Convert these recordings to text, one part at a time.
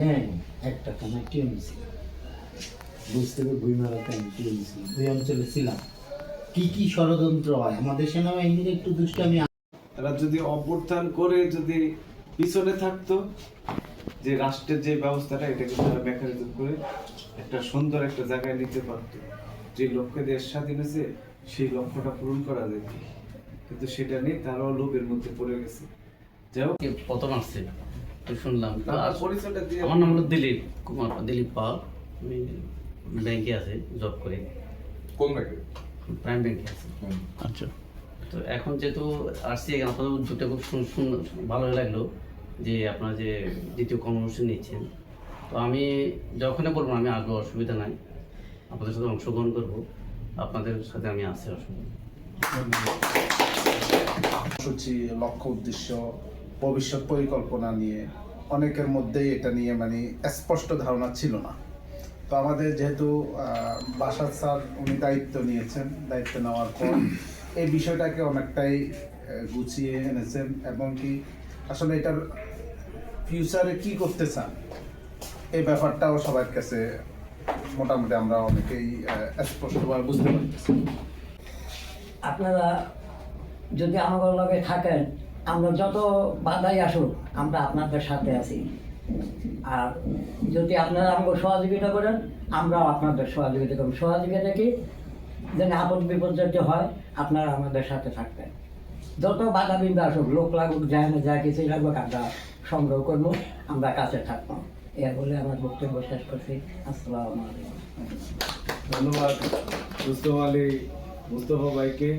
হ্যাঁ একটা কানা কে নিছি বুঝতে পেরে মারাতে আমি নিছি ওই অঞ্চলে ছিলাম। কি কি ষড়যন্ত্র হয়? আমাদের সেনাবাহিনীর একটু দুষ্টামি তারা যদি অভ্যুত্থান করে যদি পিছনে থাকতো যে রাষ্ট্রের যে ব্যবস্থাটা এটাকে তারা মেকানিজম করে একটা সুন্দর একটা জায়গায় নিতে পারতো। যে লক্ষ্যে দেশ স্বাধীন হয়েছে সেই লক্ষ্যটা পূরণ করা যেত কিন্তু সেটা নেই তারাও লোভের মধ্যে পড়ে গেছে। যাই হোক। কে প্রথম আসছে। শুনলাম। আমার নাম হলো দিলীপ কুমার দিলীপ পাল। আমি ব্যাংকে আছে জব করি। কোন ব্যাংকে? প্রাইম ব্যাংকে আছে। আচ্ছা। তো এখন যেহেতু আসছি এখানে আপনাদের উদ্যোগটা খুব শুন শুন ভালো লাগল যে আপনারা যে দ্বিতীয় কর্মসূচি নিচ্ছেন। তো আমি যখনই বলব আমি আসব অসুবিধা নাই। আপনাদের সাথে অংশগ্রহণ করব। আপনাদের সাথে আমি আছি অসুবিধা নেই। সূচি লক্ষ্য উদ্দেশ্য ভবিষ্যৎ পরিকল্পনা নিয়ে অনেকের মধ্যেই এটা নিয়ে মানে স্পষ্ট ধারণা ছিল না। তো আমাদের যেহেতু বাসাদ স্যার উনি দায়িত্ব নিয়েছেন, দায়িত্ব নেওয়ার পর এই বিষয়টাকে অনেকটাই গুছিয়ে এনেছেন এবং কি আসলে এটার ফিউচারে কি করতে চান, এই ব্যাপারটাও সবার কাছে মোটামুটি আমরা অনেকেই স্পষ্টভাবে বুঝতে পারতেছি। আপনারা যদি আমাদের লগে থাকেন আমরা যত বাধাই আসুক আমরা আপনাদের সাথে আছি। আর যদি আপনারা আমাকে সহযোগিতা করেন আমরাও আপনাদের সহযোগিতা করব। সহযোগিতা কি? যেন আপদ বিপদ যাতে হয় আপনারা আমাদের সাথে থাকবেন। যত বাধা বিন্দু আসুক লোক লাগুক যায় না যা কিছুই লাগুক আমরা সংগ্রহ করব আমরা কাছে থাকব। এর বলে আমার বক্তব্য শেষ করছি। আসসালামু আলাইকুম। ধন্যবাদ মুস্তফা আলী মুস্তফা ভাইকে।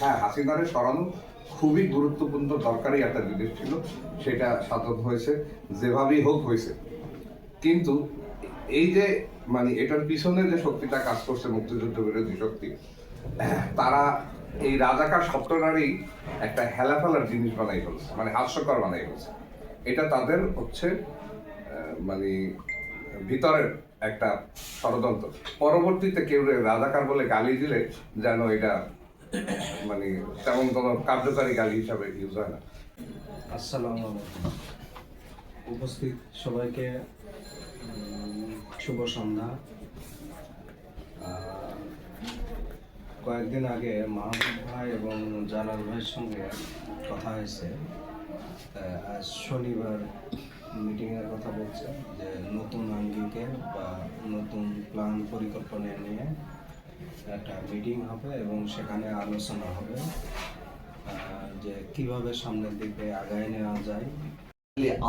হ্যাঁ হাসিনারে সরানো। খুবই গুরুত্বপূর্ণ দরকারি একটা জিনিস ছিল, সেটা সাধন হয়েছে, যেভাবেই হোক হয়েছে। কিন্তু এই যে মানে এটার পিছনে যে শক্তিটা কাজ করছে মুক্তিযুদ্ধ বিরোধী শক্তি, তারা এই রাজাকার শব্দটারই একটা হেলাফেলার জিনিস বানাই ফেলছে মানে হাস্যকর বানাই ফেলছে। এটা তাদের হচ্ছে মানে ভিতরের একটা ষড়যন্ত্র। পরবর্তীতে কেউ রাজাকার বলে গালি দিলে যেন এটা মানে তেমন কোনো কার্যকারী গালি হিসাবে ইউজ হয় না। আসসালামু উপস্থিত সবাইকে শুভ সন্ধ্যা। কয়েকদিন আগে মাহবুব ভাই এবং জালাল ভাইয়ের সঙ্গে কথা হয়েছে। আজ শনিবার মিটিংয়ের কথা বলছে যে নতুন আঙ্গিকে বা নতুন প্ল্যান পরিকল্পনা নিয়ে একটা মিটিং হবে এবং সেখানে আলোচনা হবে যে কীভাবে সামনের দিকে আগায় নেওয়া যায়।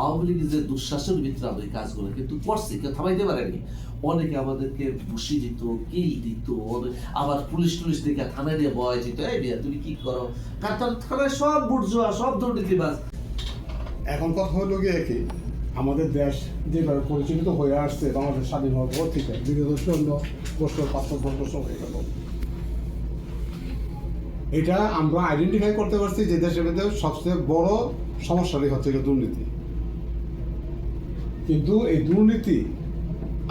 আওয়ামী লীগের যে দুঃশাসনের ভিতরে আমাদের কাজগুলো কিন্তু করছে কেউ থামাইতে পারেনি। অনেকে আমাদেরকে ঘুষি দিত কিল দিত আবার পুলিশ টুলিশ দিকে থানায় দিয়ে বয় দিত এই বিয়া তুমি কি করো? কারণ থানায় সব বুর্জোয়া সব দুর্নীতিবাজ। এখন কথা হলো গিয়ে কি? আমাদের দেশ যেভাবে পরিচালিত হয়ে আসছে, বাংলাদেশ স্বাধীন হওয়ার পর থেকে বিগত চৌদ্দ বছর, পাঁচশো বছর হয়ে গেল। এটা আমরা আইডেন্টিফাই করতে পারছি যে দেশের মধ্যে সবচেয়ে বড় সমস্যাটাই হচ্ছে দুর্নীতি। কিন্তু এই দুর্নীতি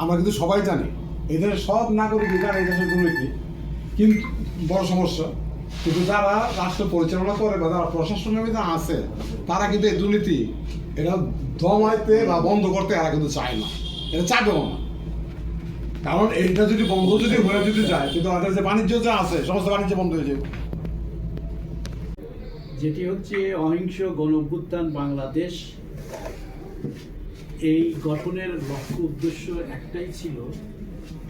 আমরা কিন্তু সবাই জানি এই দেশের সব নাগরিক জানে এই দেশের দুর্নীতি। কিন্তু বড় সমস্যা, কিন্তু যারা রাষ্ট্র পরিচালনা করে বা যারা প্রশাসনের মধ্যে আছে, তারা কিন্তু এই দুর্নীতি এটা দমাইতে বা বন্ধ করতে এরা কিন্তু চায় না। এটা চাবেও না কারণ এইটা যদি বন্ধ যদি হয়ে যদি যায়, কিন্তু আমাদের যে বাণিজ্য যা আছে, সমস্ত বাণিজ্য বন্ধ হয়ে যাবে। যেটি হচ্ছে অহিংস গণ বাংলাদেশ, এই গঠনের লক্ষ্য উদ্দেশ্য একটাই ছিল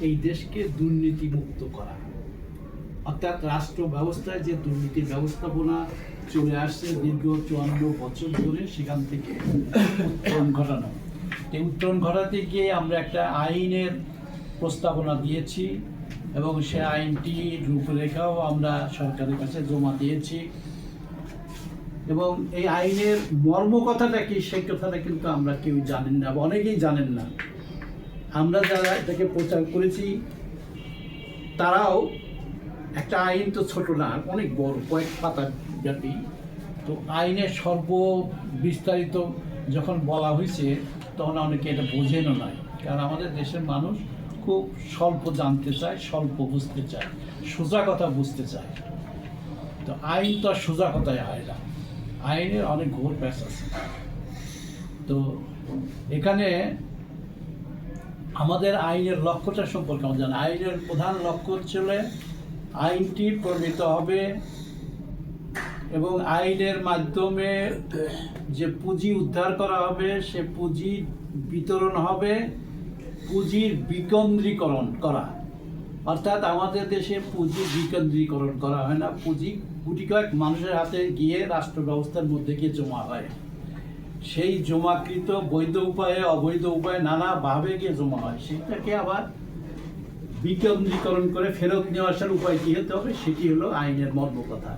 এই দেশকে দুর্নীতি মুক্ত করা। অর্থাৎ রাষ্ট্র ব্যবস্থায় যে দুর্নীতি ব্যবস্থাপনা চলে আসছে দীর্ঘ চুয়ান্ন বছর ধরে সেখান থেকে উত্তরণ ঘটানো। এই উত্তরণ ঘটাতে গিয়ে আমরা একটা আইনের প্রস্তাবনা দিয়েছি এবং সে আইনটি রূপরেখাও আমরা সরকারের কাছে জমা দিয়েছি। এবং এই আইনের মর্ম কথাটা কি, সেই কথাটা কিন্তু আমরা কেউ জানেন না বা অনেকেই জানেন না। আমরা যারা এটাকে প্রচার করেছি, তারাও একটা আইন তো ছোট না, অনেক বড়, কয়েক পাতা ব্যাপী। তো আইনের সর্ব বিস্তারিত যখন বলা হয়েছে, তখন অনেকে এটা বোঝেনও নাই। কারণ আমাদের দেশের মানুষ খুব স্বল্প জানতে চায়, স্বল্প বুঝতে চায়, সোজা কথা বুঝতে চায়। তো আইন তো আর সোজা কথায় হয় না। আইনের অনেক ঘোর প্যাচ আছে। তো এখানে আমাদের আইনের লক্ষ্যটা সম্পর্কে জানি। আইনের প্রধান লক্ষ্য ছিল আইনটি প্রণীত হবে এবং আইনের মাধ্যমে যে পুঁজি উদ্ধার করা হবে, সে পুঁজি বিতরণ হবে, পুঁজির বিকেন্দ্রীকরণ করা। অর্থাৎ আমাদের দেশে পুঁজি বিকেন্দ্রীকরণ করা হয় না। পুঁজি গুটি কয়েক মানুষের হাতে গিয়ে রাষ্ট্র ব্যবস্থার মধ্যে গিয়ে জমা হয়। সেই জমাকৃত বৈধ উপায়ে অবৈধ উপায়ে নানাভাবে গিয়ে জমা হয়। সেটাকে আবার বিকেন্দ্রীকরণ করে ফেরত নিয়ে আসার উপায় কি হতে হবে? সেটি হলো আইনের মর্ম কথা